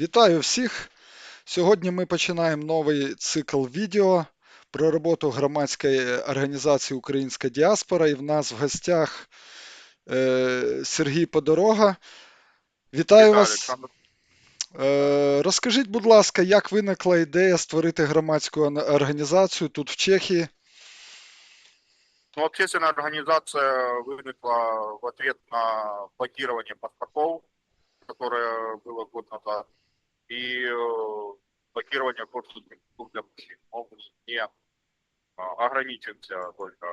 Вітаю всіх! Сьогодні ми починаємо новий цикл відео про роботу громадської організації Українська діаспора. І в нас в гостях е, Сергій Подорога. Вітаю Вітаю, вас. Олександр. Е, розкажіть, будь ласка, як виникла ідея створити громадську організацію тут в Чехії? Ну, общественная организация вынесла в ответ на блокирование паспортов, которое было год назад, и э, блокирование консульских услуг для мужчин. Мы не а, ограничимся только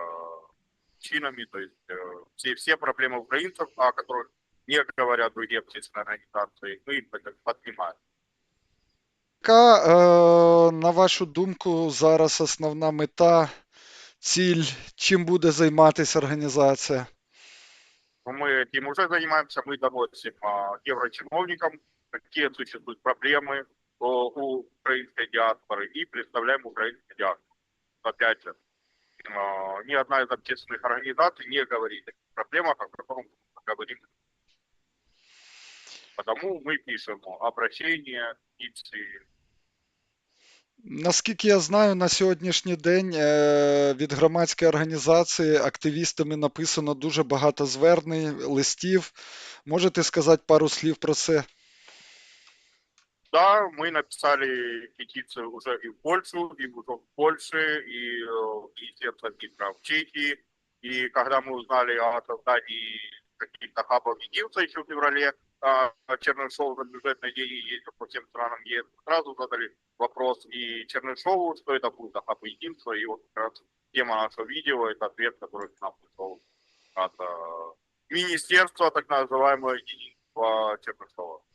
чинами, то есть э, все, все проблемы украинцев, о которых не говорят другие общественные организации, мы их под- поднимаем. Яка, е, на вашу думку, зараз основна мета, ціль, чим буде займатися організація? Но мы этим уже занимаемся, мы доносим а, еврочиновникам, какие существуют проблемы о, у украинской диаспоры и представляем украинскую диаспору. Опять же, а, ни одна из общественных организаций не говорит о таких проблемах, о которых мы говорим. Потому мы пишем обращения, петиции. Наскільки я знаю, на сьогоднішній день е, від громадської організації активістами написано дуже багато звернень, листів. Можете сказати пару слів про це? Да, мы написали петицию уже и в Польшу, и уже в Польше, и э, в Министерство Днепра в Чехии. И когда мы узнали о создании каких-то хабов единства еще в феврале, а, Чернышов за бюджетные деньги ездил по всем странам ЕС, сразу задали вопрос и Чернышову, что это будет за хаб единства, и вот как раз тема нашего видео, это ответ, который к нам пришел от э, Министерства, так называемого единства Чернышова.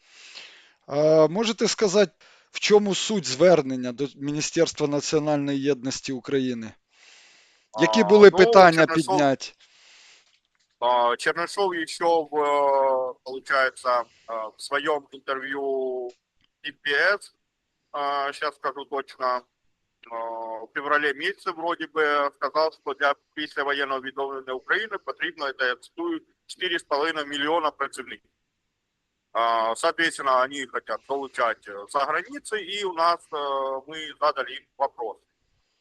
Е, можете сказати, в чому суть звернення до Міністерства національної єдності України? Які А, були ну, питання Чернышов- підняті? А, Чернышов еще, в, э, получается, э, в своем интервью TPS, сейчас скажу точно, э, в феврале месяце вроде бы сказал, что для післявоєнного відновлення України потрібно, это я цитую, 4,5 миллиона працівників. А, Соответственно, они хотят получать э, за границей, и у нас э, мы задали им вопрос.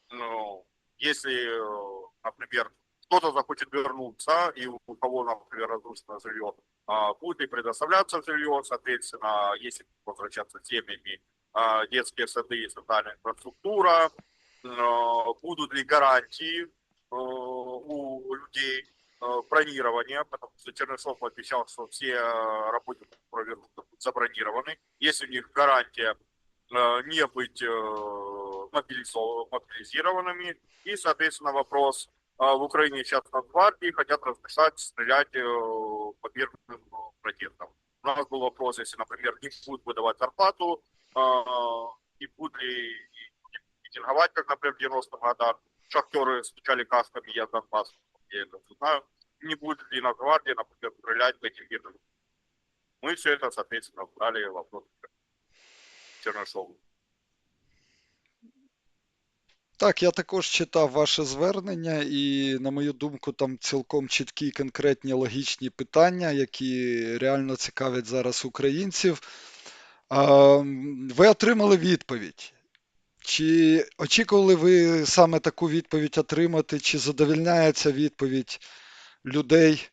Ну, если, э, например, кто-то захочет вернуться, и у кого, например, разрушено жилье, а, будет ли предоставляться жилье, соответственно, если возвращаться семьями, а, детские сады и социальная инфраструктура, будут ли гарантии у людей бронирования, потому что Чернышов обещал, что все э, работники, вернутся, будут забронированы. Если у них гарантия э, не быть э, мобилизо- мобилизированными, и, соответственно, вопрос в Украине сейчас на гвардии хотят разрешать стрелять э, по э, протестам. У нас был вопрос, если, например, не будут выдавать зарплату, и будут ли митинговать, как, например, в 90-х годах, шахтеры стучали касками, я Донбасс, я это всё знаю, не будет ли на гвардии, например, стрелять по этим мирным. Мы все это, соответственно, дали вопрос Чернышову. Так, я також читав ваше звернення, і, на мою думку, там цілком чіткі, конкретні, логічні питання, які реально цікавлять зараз українців. А, м, Ви отримали відповідь. Чи очікували ви саме таку відповідь отримати, чи задовільняє ця відповідь людей?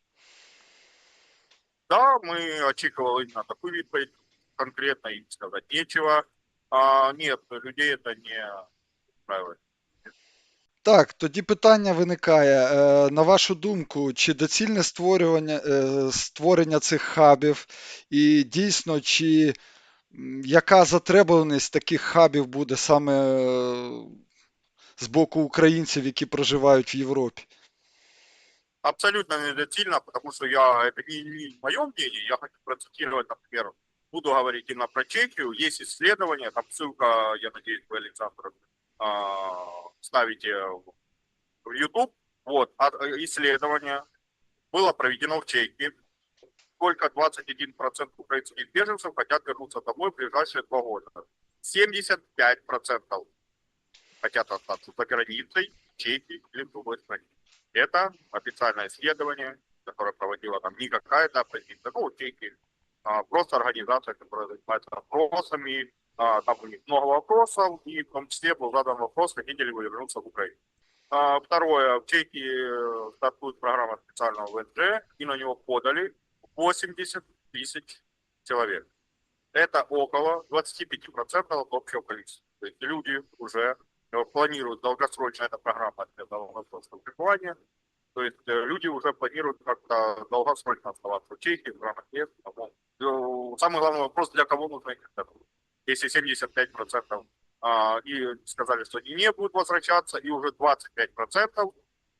Да, мы очікували на таку відповідь, конкретно їм сказати нечего. А, нет, людей это не устраивает. Так, тоді питання виникає. Е, На вашу думку, чи доцільне створювання, е, створення цих хабів, і дійсно, чи яка затребуваність таких хабів буде саме е, з боку українців, які проживають в Європі? Абсолютно недоцільно, потому что я, это не, не в моем мнении, я хочу процитировать, например, буду говорить именно про Чехию, есть исследование, там ссылка, я надеюсь, вы, Александр, а, ставите в- в YouTube, вот, а, э, исследование было проведено в Чехии, Только 21% украинских беженцев хотят вернуться домой в ближайшие два года. 75% хотят остаться за границей, в Чехии или в другой стране. Это официальное исследование, которое проводила там не какая-то оппозиция, ну, Чехии, а, просто организация, которая занимается вопросами, а, там у них много вопросов, и в том числе был задан вопрос, хотите ли вы вернуться в Украину. А, Второе, в Чехии э, стартует программа специального ВНЖ, и на него подали 80 тысяч человек. Это около 25% от общего количества. То есть люди уже планируют долгосрочно, эта программа для долгосрочного пребывания, то есть э, люди уже планируют как-то долгосрочно оставаться в Чехии, в э, Самый главный вопрос, для кого нужно их вернуть. Если 75% а, и сказали, что они не будут возвращаться, и уже 25%,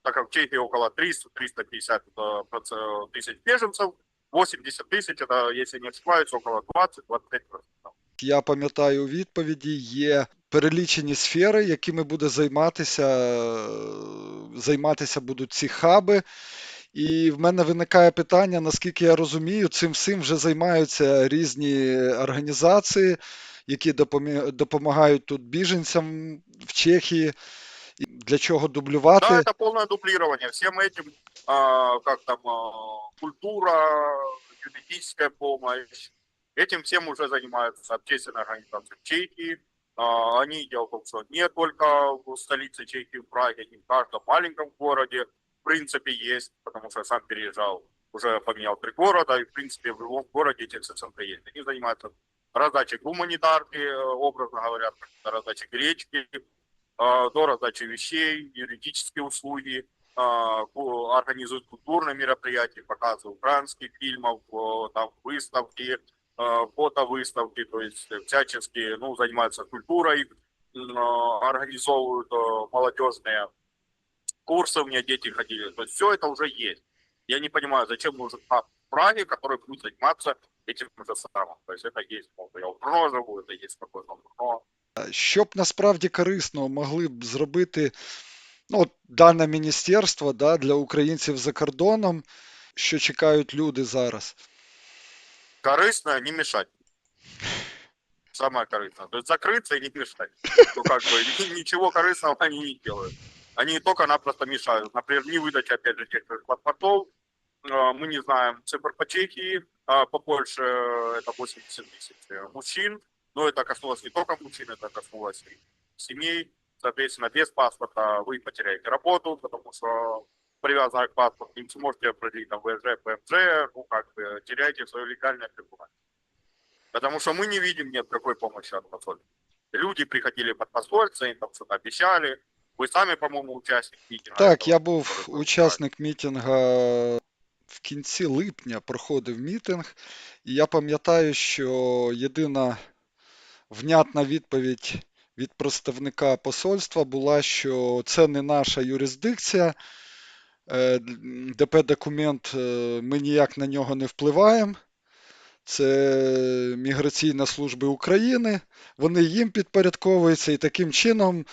так как в Чехии около 300-350 э, тысяч беженцев, 80 тысяч, это, если не ошибаюсь, около 20-25%. Я пам'ятаю у відповіді є перелічені сфери, якими буде займатися, займатися будуть ці хаби. І в мене виникає питання, наскільки я розумію, цим всім вже займаються різні організації, які допомагають тут біженцям в Чехії. Для чого дублювати? Да, это полное дублирование. Всем этим, а, как там, а, культура, юридическая помощь, этим всем уже занимаются общественные организации Чехии. А, Они, дело в том, не только в столице Чехии, в Праге, не в каждом маленьком городе, в принципе, есть, потому что я сам переезжал, уже поменял три города, и, в принципе, в любом городе эти центры есть. Они занимаются раздачей гуманитарки, э, образно говоря, раздачей гречки, до раздачи вещей, юридические услуги, а, организуют культурные мероприятия, показывают украинских фильмов, там выставки, а, фотовыставки, то есть всячески ну, занимаются культурой, а, организовывают молодежные курсы, у меня дети ходили, то есть все это уже есть. Я не понимаю, зачем нужен хаб в Праге, который будет заниматься этим же самым. То есть это есть, я живу, это есть какой-то Брно, Що б насправді корисно могли б зробити ну, от, дане міністерство да, для українців за кордоном, що чекають люди зараз? корыстно не мешать. Самое корыстное. То есть закрыться и не мешать. Ну, как бы, ни- ничего корыстного они не делают. Они только-напросто мешают. Например, не выдача, опять же, тех же паспортов. Э, Мы не знаем цифр по Чехии, а по Польше э, это 80 тысяч э, мужчин. Но это коснулось не только мужчин, это коснулось и семей. Соответственно, без паспорта вы потеряете работу, потому что привязанный к паспорту не сможете определить там ВЖ, ПМЖ, ну как бы теряете свое легальное пребывание. Потому что мы не видим ни от какой помощи от посольства. Люди приходили под посольство, им там что-то обещали. Вы сами, по-моему, участник митинга. Так, этого, я був который вы учасник мітинга в кінці липня проходив мітинг, і я пам'ятаю, що єдина внятна відповідь від представника посольства була, що це не наша юрисдикція, е, ДП-документ, е, ми ніяк на нього не впливаємо. Це Міграційна служба України, вони їм підпорядковуються, і таким чином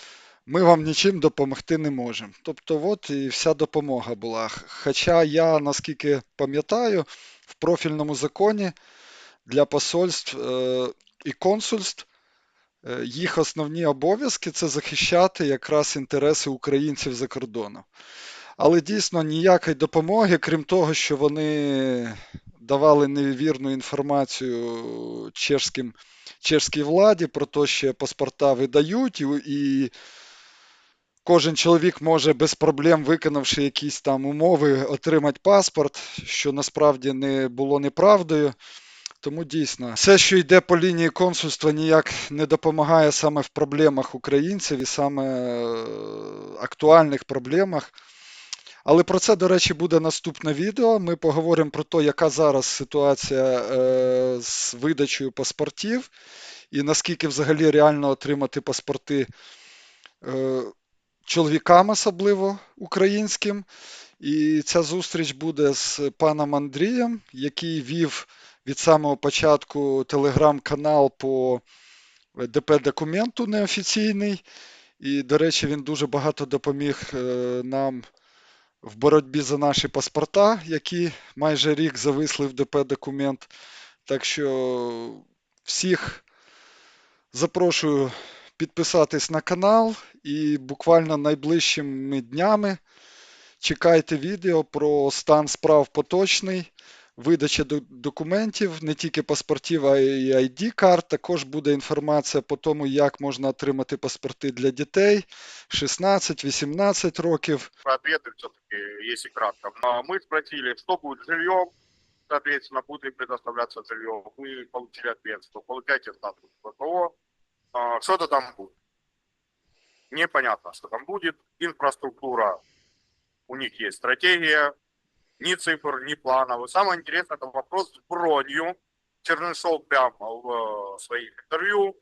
ми вам нічим допомогти не можемо. Тобто, от і вся допомога була. Хоча я, наскільки пам'ятаю, в профільному законі для посольств е, і консульств е, їх основні обов'язки це захищати якраз інтереси українців за кордоном. Але дійсно ніякої допомоги, крім того, що вони давали невірну інформацію чешським, чешській владі про те, що паспорта видають, і, і кожен чоловік може без проблем, виконавши якісь там умови, отримати паспорт, що насправді не було неправдою. Тому дійсно, все, що йде по лінії консульства, ніяк не допомагає саме в проблемах українців і саме е, актуальних проблемах. Але про це, до речі, буде наступне відео. Ми поговоримо про те, яка зараз ситуація е, з видачею паспортів, і наскільки взагалі реально отримати паспорти е, чоловікам, особливо українським. І ця зустріч буде з паном Андрієм, який вів від самого початку телеграм-канал по ДП-документу неофіційний. І, до речі, він дуже багато допоміг е, нам в боротьбі за наші паспорта, які майже рік зависли в ДП-документ. Так що всіх запрошую підписатись на канал і буквально найближчими днями чекайте відео про стан справ поточний видачі до- документів, не тільки паспортів, а й ID карт. Також буде інформація по тому, як можна отримати паспорти для дітей 16-18 років. Ответы все-таки, если кратко. А Мы спросили, что будет с жильем, соответственно, будет ли предоставляться жилье. Мы получили ответ, что получайте статус ВПО, а, что-то там будет. Непонятно, что там будет. Инфраструктура, у них есть стратегия, ни цифр, ни планов. И самое интересное, это вопрос с бронью. Чернышов прямо в э, своих интервью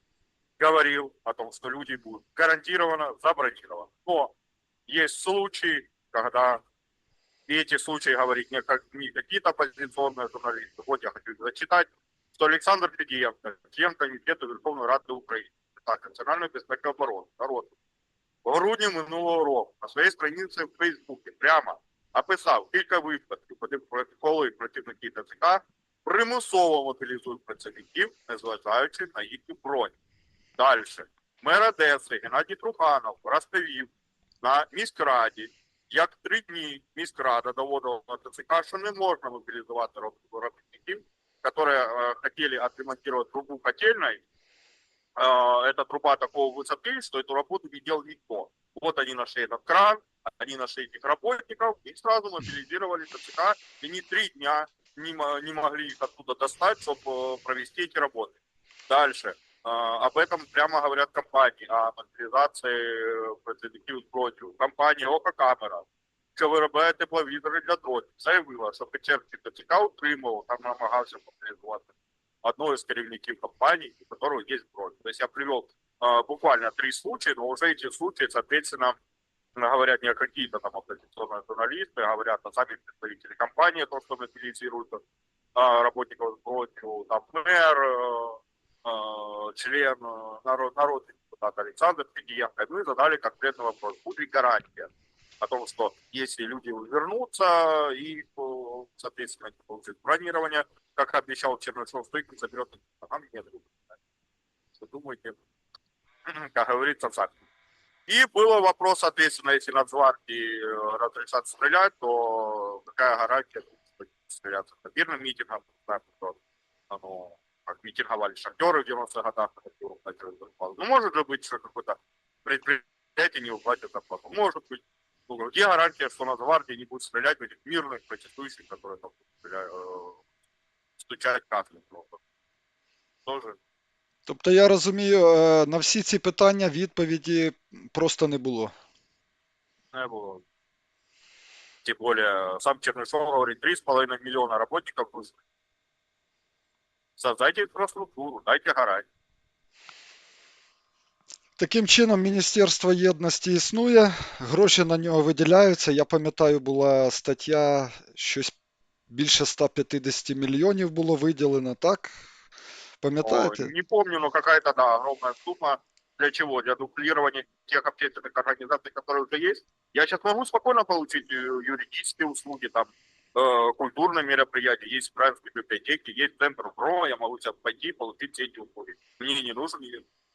говорил о том, что люди будут гарантированно забронированы. Но есть случаи, когда и эти случаи говорить не, как, не какие-то оппозиционные журналисты. Вот я хочу зачитать, что Александр Федиенко, член Комитета Верховної Ради України, так, Національної безпеки оборони, народ, в грудні минулого року на своїй страниці в Фейсбуці прямо описав кілька випадків, коли коли працівники ТЦК примусово мобілізують працівників, незважаючи на їхню бронь. Далі. Мер Одеси Геннадій Труханов розповів на міськраді, як три дні міськрада доводила на ТЦК, що не можна мобілізувати роб- робітників, які е, хотіли отремонтировать трубу котельной. Э, эта труба такого высоты, что эту работу не делал никто. Вот они нашли этот кран, они нашли этих работников, их сразу мобилизировали ТЦК, и они три дня не, мо- не могли их оттуда достать, чтобы провести эти работы. Дальше. Э, Об этом прямо говорят компании, о мобилизации працівників зброю. Компанія Ока Камера, що виробляє тепловізори для дротів, заявила, що Печерський ТЦК утримував, там намагався мобілізувати одного из керівників компании, у которого есть бронь. То есть я привел э, буквально три случая, но уже эти случаи, соответственно, говорят не какие-то там оппозиционные журналисты, а говорят а сами представители компании, то, что мобилизируют э, работников с бронью, там мэр, э, член э, народ, народный депутат Александр Федиенко, ну и задали конкретный вопрос, будет ли гарантия о том, что если люди вернутся и, э, соответственно, получат бронирование, как обещал Чернышов, что их заберет, а там нет. Что думаете? Как говорится, так. И был вопрос, соответственно, если Нацгвардии э, разрешат стрелять, то какая гарантия стреляться по мирным митингам, что, ну, как митинговали шахтеры в 90-х годах. Ну, может же быть, что какое-то предприятие не уплатит зарплату. Может быть. Ну, где гарантия, что Нацгвардия не будет стрелять в этих мирных протестующих, которые там э, стучать кафелем просто. Тоже Тобто, я розумію, е, на всі ці питання відповіді просто не було. не было. Тем более, сам Чернышов говорит, 3,5 миллиона работников вызвали. Создайте инфраструктуру, дайте гарантии. Таким чином, Міністерство єдності існує, гроші на нього виділяються. Я пам'ятаю, була стаття, щось більше 150 мільйонів було виділено, так? Пам'ятаєте? О, не помню, но какая-то, да, огромная сумма. Для чего? Для дублирования тех общественных организаций, которые уже есть. Я сейчас могу спокойно получить э, юридические услуги, там, э, культурные мероприятия, есть украинские библиотеки, есть центр ПРО, я могу сейчас пойти и получить все эти услуги. Мне не нужно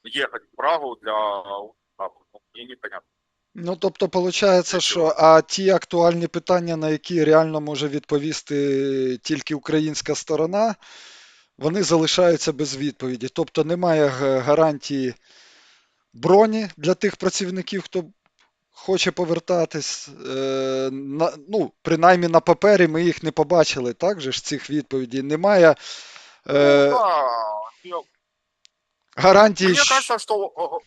ехать в Прагу для... а, Мне непонятно. Ну, тобто, виходить, Для що чого? а ті актуальні питання, на які реально може відповісти тільки українська сторона, вони залишаються без відповіді. Тобто немає г- гарантії броні для тих працівників, хто хоче повертатись. Е, на, ну, принаймні на папері ми їх не побачили, так же ж цих відповідей. Немає Ну, е, да, я- гарантії. Мне щ- кажется, что о, о,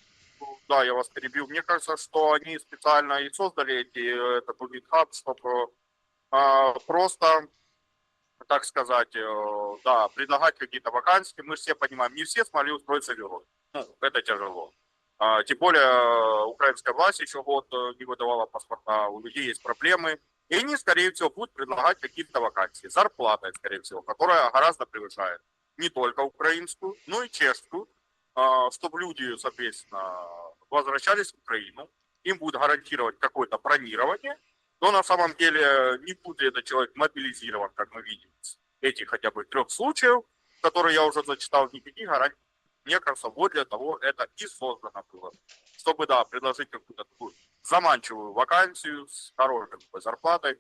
да, я вас перебил. Мне кажется, что они специально и создали эти, э, этот Unit чтобы а, просто, так сказать, э, да, предлагать какие-то вакансии. Мы все понимаем, не все смогли устроиться в Европе. Ну, это тяжело. А, тем более э, украинская власть еще год э, не выдавала паспорта, у людей есть проблемы. И они, скорее всего, будут предлагать какие-то вакансии. Зарплата, скорее всего, которая гораздо превышает не только украинскую, но и чешскую, а, чтобы люди, соответственно, возвращались в Украину, им будет гарантировать какое-то бронирование, но на самом деле не будет этот человек мобилизирован, как мы видим, из этих хотя бы трех случаев, которые я уже зачитал, никаких гарантий. Мне кажется, вот для того это и создано было. Чтобы, да, предложить какую-то такую заманчивую вакансию с хорошей такой зарплатой.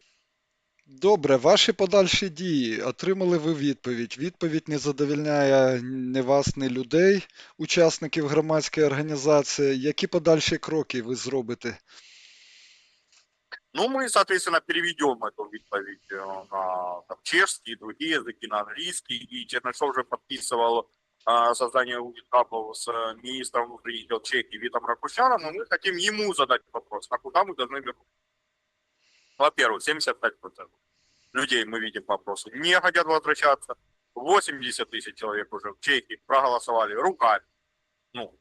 Добре, ваші подальші дії. Отримали ви відповідь. Відповідь не задовільняє ні вас, ні людей, учасників громадської організації. Які подальші кроки ви зробите? Ну, мы, соответственно, переведем эту відповідь э, на там, чешский другие языки, на английский. И Чернышов уже подписывал э, создание уникапов с э, министром внутренних дел Чехии Витом Ракушаном, и мы хотим ему задать вопрос, а куда мы должны вернуться? Во-первых, 75% людей мы видим по опросу не хотят возвращаться. 80 тысяч человек уже в Чехии проголосовали руками. Ну,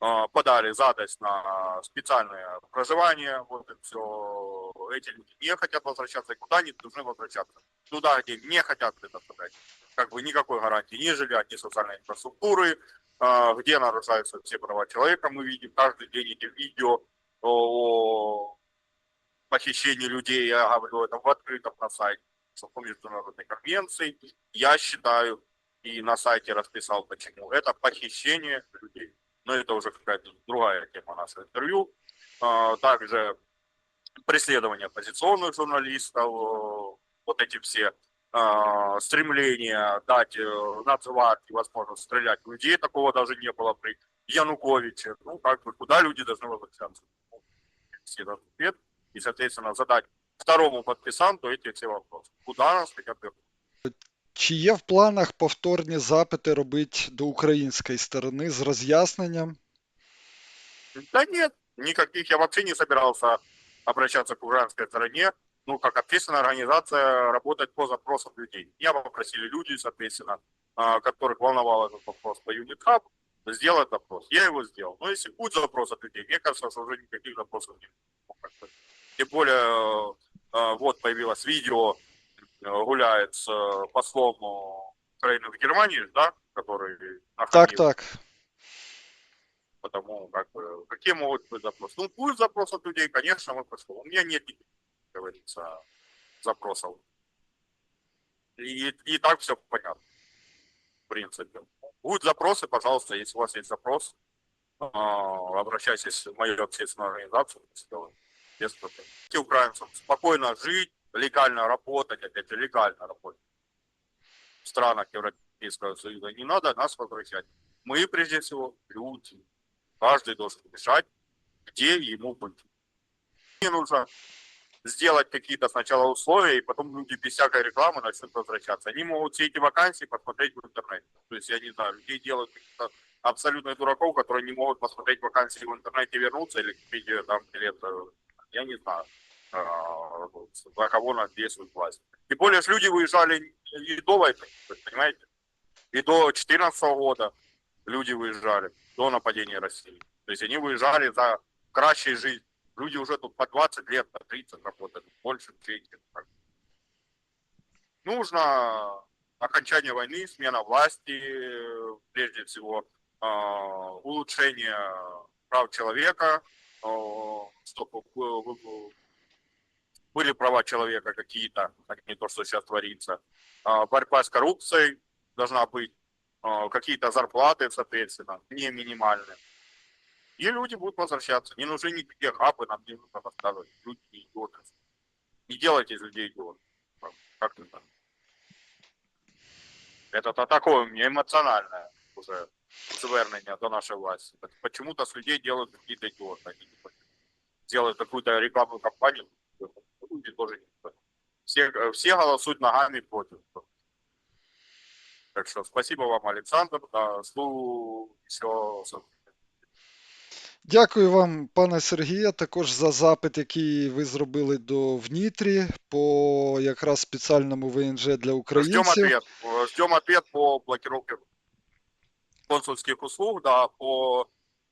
э, подали задать на специальное проживание, вот и все. Эти люди не хотят возвращаться, и куда они должны возвращаться? Туда, где не хотят предоставлять, как бы никакой гарантии. Ни жилья, ни социальной инфраструктуры, э, где нарушаются все права человека, мы видим каждый день эти видео о похищении людей, я говорю это в открытом на сайте, международной конвенции, я считаю, и на сайте расписал почему, это похищение людей. Но это уже какая-то другая тема нашего интервью. А, Также преследование оппозиционных журналистов, э, вот эти все а, стремления дать э, нацварке возможность стрелять в людей, такого даже не было при Януковиче. Ну, как бы, куда люди должны возвращаться? Ну, все дадут ответ. И, соответственно, задать второму подписанту эти все вопросы. Куда нас хотят вернуть? Чи є в планах повторні запити робити до української сторони з роз'ясненням? Да нет, никаких. Я вообще не собирался обращаться к украинской стороне. Ну, как общественная организация, работать по запросам людей. Я попросили люди, соответственно, а, которых волновал этот вопрос по Hub, сделать запрос. Я его сделал. Но если будет запрос от людей, мне кажется, что уже никаких запросов нет. Тем более, э, вот появилось видео, э, гуляет с э, послом э, Украины в Германии, да, который Так, так. Потому как бы, какие могут быть запросы? Ну, будет запрос от людей, конечно, мы пошло. У меня нет, как говорится, запросов. И, и так все понятно, в принципе. Будут запросы, пожалуйста, если у вас есть запрос, а, обращайтесь в мою общественную организацию, без проблем. Украинцам спокойно жить, легально работать, опять же, легально работать в странах Европейского Союза. Не надо нас возвращать. Мы, прежде всего, люди. Каждый должен решать, где ему быть. Не нужно сделать какие-то сначала условия, и потом люди без всякой рекламы начнут возвращаться. Они могут все эти вакансии посмотреть в интернете. То есть, я не знаю, людей делают каких-то абсолютно дураков, которые не могут посмотреть вакансии в интернете вернуться, или купить э, там билет, э, я не знаю, за кого нас действует власть. Тем более, люди выезжали и до войны, понимаете? И до 2014 года люди выезжали, до нападения России. То есть они выезжали за кращей жизнью. Люди уже тут по 20 лет, по 30 работают, больше. Так. Нужно окончание войны, смена власти, э, прежде всего, а, улучшение прав человека, а, чтобы был- были права человека какие-то, а не то, что сейчас творится. А, Борьба с коррупцией должна быть, какие-то зарплаты, соответственно, не минимальные. И люди будут возвращаться. Не нужны никакие хапы, нам не нужно рассказывать. Люди не идиоты. Не делайте из людей идиотов. Как это? Это то такое у меня эмоциональное уже звернення до нашей власти. Так Почему-то с людей делают какие-то идиоты. Они не понимают. делают какую-то рекламную кампанию. Люди тоже не все, э, все голосуют ногами против. Так что спасибо вам, Александр. Да, жду еще Дякую вам, пане Сергію, також за запит, який ви зробили до ВНІТРі по якраз спеціальному ВНЖ для Ждем українців. ответ. Э, Ждем ответ по блокировке консульских услуг, да, по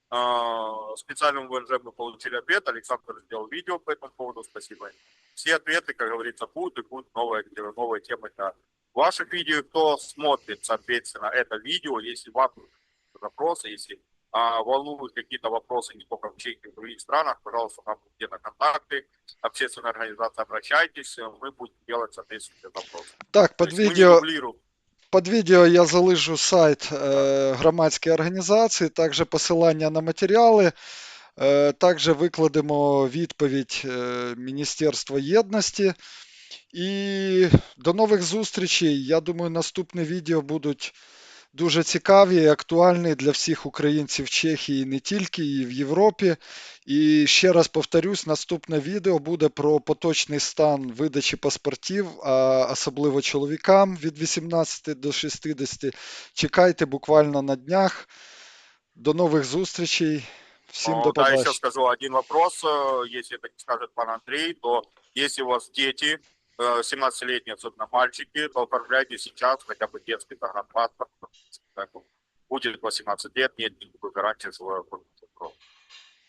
э, специальному ВНЖ мы получили ответ, Александр сделал видео по этому поводу, спасибо. им. Все ответы, как говорится, будут, и будут новые, новые темы для ваших видео. Кто смотрит, соответственно, это видео, если вам запросы, если а, волнуют какие-то вопросы не только в Чехии, в других странах, пожалуйста, нам где на контакты, общественная организация, обращайтесь, мы будем делать соответствующие запросы. Так, То під есть мы не відео, дублируем. під відео я залишу сайт е, громадської організації, також посилання на матеріали. Е, також викладемо відповідь е, Міністерства єдності. І до нових зустрічей. Я думаю, наступні відео будуть дуже цікаві і актуальні для всіх українців в Чехії, не тільки і в Європі. І ще раз повторюсь, наступне відео буде про поточний стан видачі паспортів, а особливо чоловікам від 18 до 60. Чекайте буквально на днях. До нових зустрічей. Всім Э, до Да, еще побачення. скажу один вопрос. э, Если это не скажет пан Андрей, то если у вас дети, э, 17-летние, особенно мальчики, то оформляйте сейчас хотя бы детский загранпаспорт. Будет 18 лет, нет никакой гарантии, что кровь.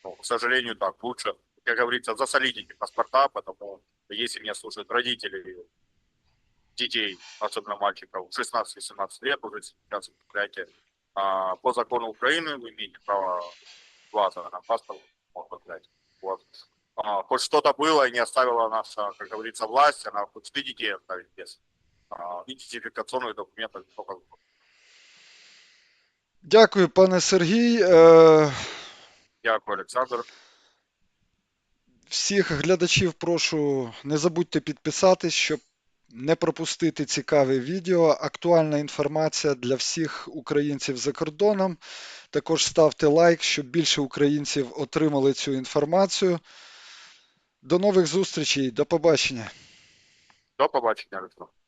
Ну, к сожалению, так лучше, как говорится, засолидите паспорта, потому если меня слушают родители детей, особенно мальчиков, 16-17 лет, уже сейчас оформляйте. А, по закону Украины вы имеете право два загранпаспорта взять. Вот. А, хоть что-то было и не оставила наша, как говорится, власть, она хоть ты детей оставить без а, идентификационных документов. только Дякую, пане Сергій. Е, Дякую, Олександр. Всіх глядачів прошу не забудьте підписатись, щоб не пропустити цікаве відео. Актуальна інформація для всіх українців за кордоном. Також ставте лайк, щоб більше українців отримали цю інформацію. До нових зустрічей, до побачення. До побачення, Олександр.